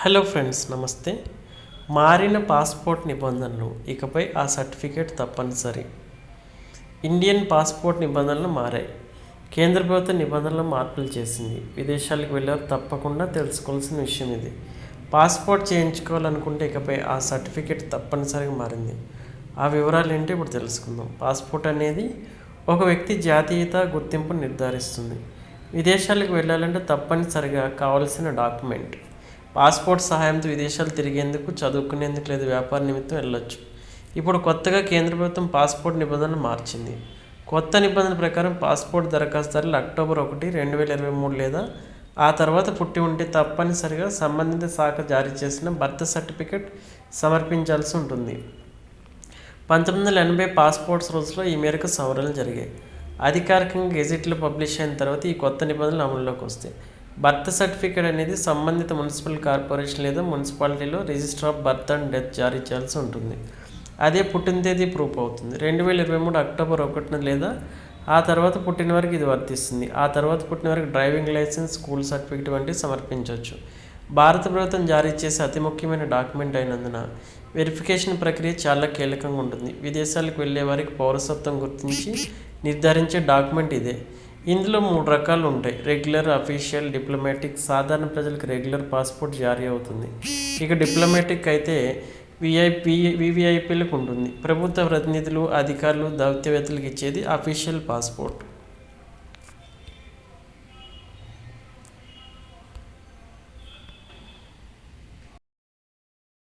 Hello friends నమస్తే. మారిన passport నిబంధనలు ఇకపై ఆ సర్టిఫికేట్ తప్పనిసరి. ఇండియన్ పాస్పోర్ట్ నిబంధనలు మారాయి. కేంద్ర ప్రభుత్వం నిబంధనలు మార్పులు చేసింది. విదేశాలకు వెళ్ళారు తప్పకుండా తెలుసుకోవాల్సిన విషయం ఇది. పాస్పోర్ట్ చేయించుకోవాలనుకుంటే ఇకపై ఆ సర్టిఫికేట్ తప్పనిసరిగా మారింది. ఆ వివరాలు ఏంటో ఇప్పుడు తెలుసుకుందాం. పాస్పోర్ట్ అనేది ఒక వ్యక్తి జాతీయత గుర్తింపు నిర్ధారిస్తుంది. విదేశాలకు వెళ్ళాలంటే తప్పనిసరిగా కావలసిన డాక్యుమెంట్. పాస్పోర్ట్ సహాయంతో విదేశాలు తిరిగేందుకు చదువుకునేందుకు లేదా వ్యాపార నిమిత్తం వెళ్ళొచ్చు. ఇప్పుడు కొత్తగా కేంద్ర ప్రభుత్వం పాస్పోర్ట్ నిబంధనలు మార్చింది. కొత్త నిబంధనల ప్రకారం పాస్పోర్ట్ దరఖాస్తుదారులు అక్టోబర్ ఒకటి రెండు వేల ఇరవై మూడు లేదా ఆ తర్వాత పుట్టి ఉంటే తప్పనిసరిగా సంబంధిత శాఖ జారీ చేసిన బర్త్ సర్టిఫికెట్ సమర్పించాల్సి ఉంటుంది. పంతొమ్మిది వందల ఎనభై పాస్పోర్ట్స్ రోజులో ఈ మేరకు సవరణలు జరిగాయి. అధికారికంగా గెజిట్లు పబ్లిష్ అయిన తర్వాత ఈ కొత్త నిబంధనలు అమల్లోకి వస్తాయి. బర్త్ సర్టిఫికేట్ అనేది సంబంధిత మున్సిపల్ కార్పొరేషన్ లేదా మున్సిపాలిటీలో register of birth and death జారీ చేయాల్సి ఉంటుంది. అదే పుట్టిన తేదీ ప్రూఫ్ అవుతుంది. రెండు వేల ఇరవై మూడు అక్టోబర్ ఒకటిన లేదా ఆ తర్వాత పుట్టిన వరకు ఇది వర్తిస్తుంది. ఆ తర్వాత పుట్టిన వరకు డ్రైవింగ్ లైసెన్స్ స్కూల్ సర్టిఫికేట్ వంటివి సమర్పించవచ్చు. భారత ప్రభుత్వం జారీ చేసే అతి ముఖ్యమైన డాక్యుమెంట్ అయినందున వెరిఫికేషన్ ప్రక్రియ చాలా కీలకంగా ఉంటుంది. విదేశాలకు వెళ్ళే వారికి పౌరసత్వం గుర్తించి నిర్ధారించే డాక్యుమెంట్ ఇదే. ఇందులో మూడు రకాలు ఉంటాయి. Regular official diplomatic. సాధారణ ప్రజలకు రెగ్యులర్ పాస్పోర్ట్ జారీ అవుతుంది. ఇక డిప్లొమాటిక్ అయితే విఐపి వివిఐపీలకు ఉంటుంది. ప్రభుత్వ ప్రతినిధులు అధికారులు దౌత్యవేత్తలకు ఇచ్చేది అఫీషియల్ పాస్పోర్ట్.